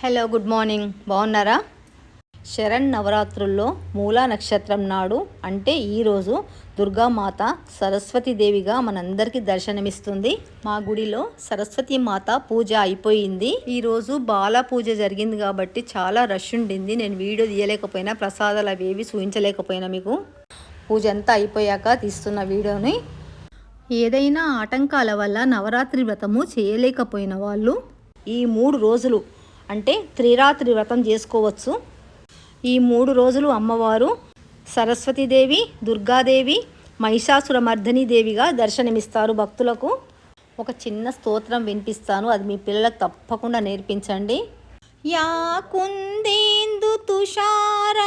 Hello good morning. బాగున్నారా? శరణ్ నవరాత్రుల్లో మూలా నక్షత్రం నాడు అంటే ఈరోజు దుర్గామాత సరస్వతీదేవిగా మనందరికీ దర్శనమిస్తుంది. మా గుడిలో సరస్వతి మాత పూజ అయిపోయింది. ఈరోజు బాల పూజ జరిగింది కాబట్టి చాలా రష్ ఉండింది. నేను వీడియో తీయలేకపోయినా ప్రసాదాలు అవి ఏవి చూపించలేకపోయినా మీకు. పూజ అంతా అయిపోయాక తీస్తున్న వీడియోని. ఏదైనా ఆటంకాల వల్ల నవరాత్రి వ్రతము చేయలేకపోయిన వాళ్ళు ఈ మూడు రోజులు అంటే త్రిరాత్రి వ్రతం చేసుకోవచ్చు. ఈ మూడు రోజులు అమ్మవారు సరస్వతీదేవి దుర్గాదేవి దేవిగా దర్శనమిస్తారు భక్తులకు. ఒక చిన్న స్తోత్రం వినిపిస్తాను అది మీ పిల్లలకు తప్పకుండా నేర్పించండి. యా కుందేందు తుషారహారధవలా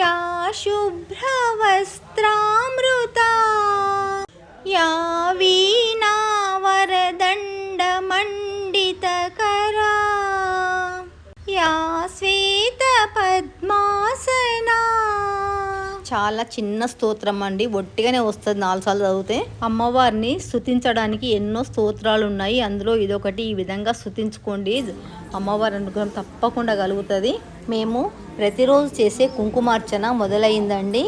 యా శుభ్రవస్త్రామృత యా చాలా చిన్న స్తోత్రం అండి. ఒట్టిగానే వస్తుంది నాలుగు సార్లు చదివితే. అమ్మవారిని స్థుతించడానికి ఎన్నో స్తోత్రాలు ఉన్నాయి. అందులో ఇదొకటి. ఈ విధంగా స్థుతించుకోండి అమ్మవారి అనుగ్రహం తప్పకుండా కలుగుతుంది. మేము ప్రతిరోజు చేసే కుంకుమార్చన మొదలైందండి.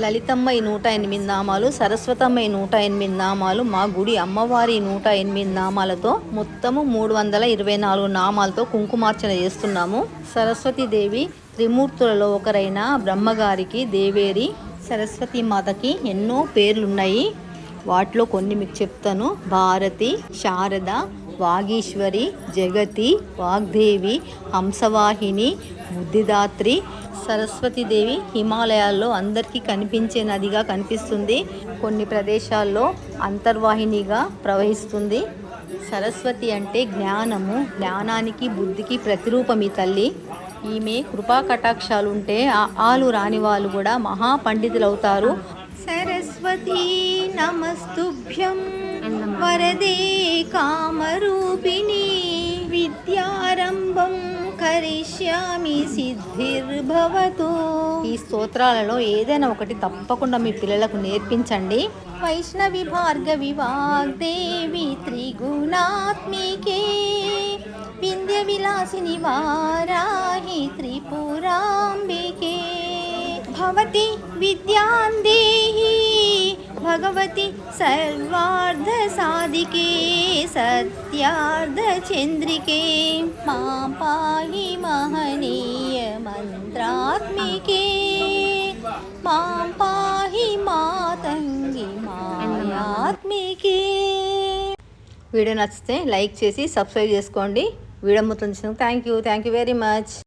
లలితమ్మ ఈ నూట ఎనిమిది నామాలు సరస్వతమ్మ ఈ నూట ఎనిమిది నామాలు మా గుడి అమ్మవారి నూట ఎనిమిది నామాలతో మొత్తము మూడు వందల ఇరవై నాలుగు నామాలతో కుంకుమార్చన చేస్తున్నాము. సరస్వతీదేవి త్రిమూర్తులలో ఒకరైన బ్రహ్మగారికి దేవేరి సరస్వతి మాతకి ఎన్నో పేర్లున్నాయి. వాటిలో కొన్ని మీకు చెప్తాను. భారతి శారద వాగీశ్వరి జగతి వాగ్దేవి హంసవాహిని బుద్ధిదాత్రి సరస్వతీదేవి హిమాలయాల్లో అందరికీ కనిపించే నదిగా కనిపిస్తుంది. కొన్ని ప్రదేశాల్లో అంతర్వాహినిగా ప్రవహిస్తుంది. సరస్వతి అంటే జ్ఞానము జ్ఞానానికి బుద్ధికి ప్రతిరూపం ఈ తల్లి. ఈమె కృపా కటాక్షాలు ఉంటే ఆలు రాని వాళ్ళు కూడా మహాపండితులు అవుతారు సరస్వతి నమస్తుభ్యం వరదే కామరు కరిష్యామి సిద్ధిర్భవతు. ఈ స్తోత్రాలలో ఏదైనా ఒకటి తప్పకుండా మీ పిల్లలకు నేర్పించండి. వైష్ణవి భార్గవి వాగ్దేవి త్రిగుణాత్మికే. వింధ్య విలాసిని వారాహి త్రిపురాంబికే. భవతి విద్యాందేహి దేహి భగవతి సర్వార్ధ సాధికే సత్యార్ధ చంద్రికే మా పాహి మహనీయ మంత్రాత్మికే మా పాహి మాతంగి మాయాత్మికే వీడియో నచ్చితే లైక్ చేసి సబ్స్క్రైబ్ చేసుకోండి. వీడియో మొత్తం చూసినందుకు thank you. Thank you very much.